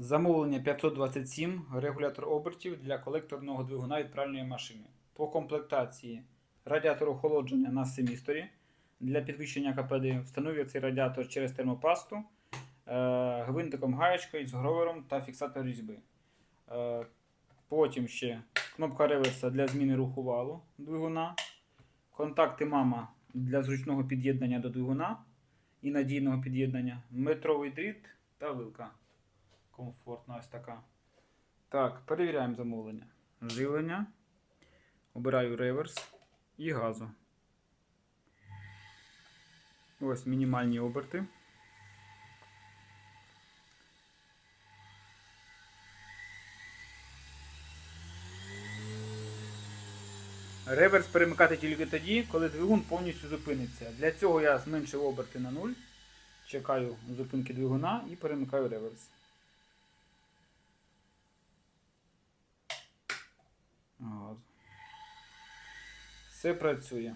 Замовлення 527, регулятор обертів для колекторного двигуна від пральної машини. По комплектації радіатор охолодження на семісторі. Для підвищення КПД встановлює цей радіатор через термопасту, е, гвинтиком гаєчкою з гровером та фіксатор різьби. Е, Потім ще кнопка реверса для зміни руху валу двигуна. Контакти мама для зручного під'єднання до двигуна і надійного під'єднання. Метровий дріт та вилка. Комфортна ось така. Так, перевіряємо замовлення. Живлення. Обираю реверс і газу. Ось мінімальні оберти. Реверс перемикати тільки тоді, коли двигун повністю зупиниться. Для цього я зменшив оберти на 0. Чекаю зупинки двигуна і перемикаю реверс. Все працює.